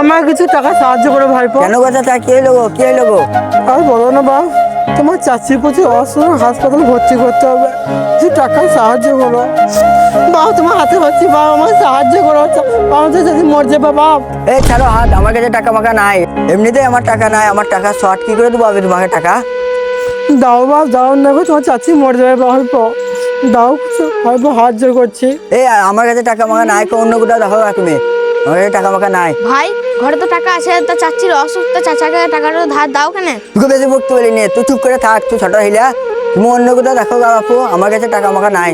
আমার কিছু টাকা সাহায্য করো ভাইপো। কেন গো চাচা কে হলো কে হলো আর বলো না বাপ তোমার চাচির প্রতি অসুখ হাসপাতালে ভর্তি করতে হবে। কিছু টাকা সাহায্য করো। বাপ তোমার হাতে পাচ্ছি বাপ আমার সাহায্য করো। আমার তো চাচি মর যাবে বাপ। এই ছাড়ো হাত আমার কাছে টাকা মাকা নাই। এমনিতেই আমার টাকা নাই আমার টাকা শর্ট কি করে দেবো? আমি তোমাকে টাকা? দাও বাপ দাও না গো তোমার চাচি মর যাবে অল্প দাও কিছু অল্প সাহায্য করছি। এই আমার কাছে টাকা মাকা নাই অন্য কোথাও দেখো তুমি। আমার কাছে টাকা মাকা নাই। ভাই ঘরে তো টাকা আছে তা চাচ্ছির অসুস্থ চাচাকে টাকাটা ধার দাও কেন? তোকে বেশি বকতে বলি নে তুই চুপ করে থাক তুই ছোট হইলা। তুমি অন্য কোথাও দেখো গা বাপু আমার কাছে টাকা মাকা নাই।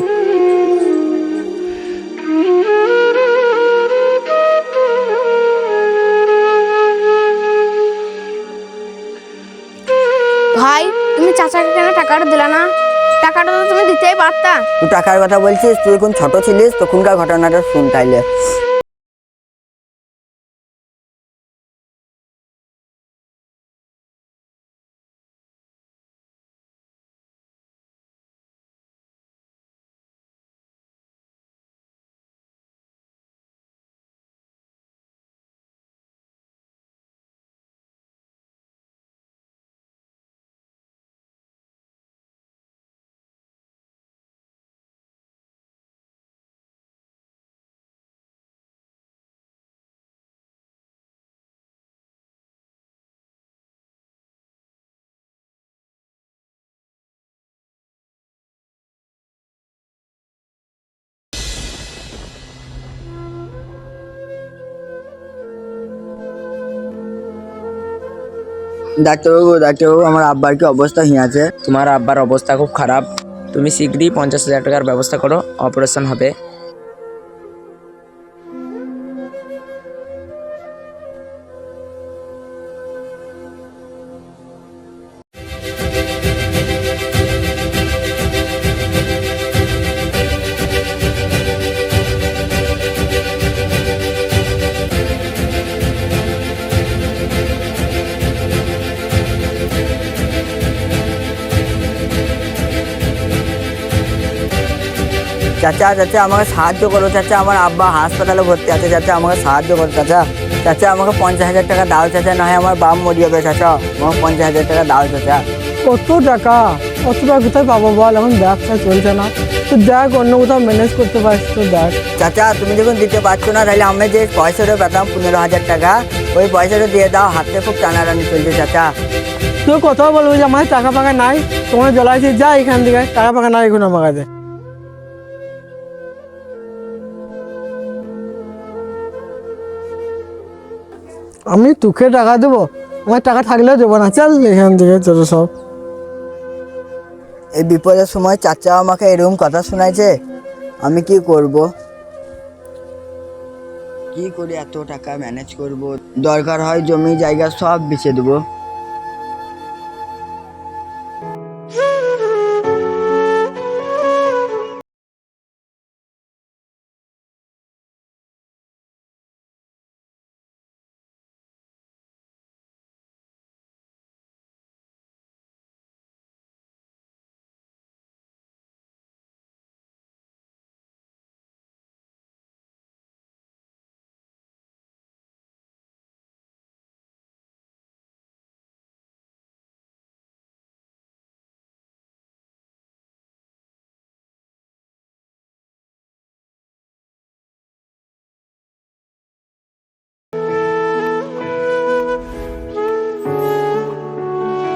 ভাই তুমি চাচাকে কেন টাকাটা দিলা না? টাকাটা তো তুমি দিতেই পারতা। তুই টাকার কথা বলছিস, তুই এখন ছোট ছিলিস, তখনকার ঘটনাটা শুন ডাক্তারবাবু ডাক্তারবাবু, আমার আব্বার কি অবস্থা? হিয়াছে তোমার আব্বার অবস্থা খুব খারাপ। তুমি শীঘ্রই পঞ্চাশ হাজার টাকার ব্যবস্থা করো, অপারেশন হবে। চাচা চাচা আমাকে সাহায্য করো চাচা আমার আব্বা হাসপাতালে ভর্তি আছে চাচা আমাকে সাহায্য করো চাচা। চাচা আমাকে পঞ্চাশ হাজার টাকা দাও চাচা না হয় আমার বাপ মরি যাবে চাচা। আমাকে পঞ্চাশ হাজার টাকা দাও চাচা। কত টাকা? কত টাকা কোথায় পাবো বল? এখন ব্যবসা চলছে না। তো দেখ অন্য কোথাও ম্যানেজ করতে পারছিস তো দেখ। চাচা তুমি যখন দিতে পারছ না তাহলে আমি যে পয়সাটা পেতাম পনেরো হাজার টাকা ওই পয়সাটা দিয়ে দাও হাতে খুব টানাটানি চলছে চাচা। তুই কোথাও বলব যে আমার টাকা ফাঁকা নাই তোমার জ্বলাইছি যা এখান থেকে টাকা ফাঁকা নাই এখন আমার কাছে। আমি তোকে টাকা দেবো। আমার টাকা থাকলেও দেবো না। চল এখান থেকে চলো সব। এই বিপদের সময় চাচা আমাকে এরকম কথা শোনাইছে, আমি কি করব? কি করে এত টাকা ম্যানেজ করব? দরকার হয় জমি, জায়গা সব বেচে দেবো।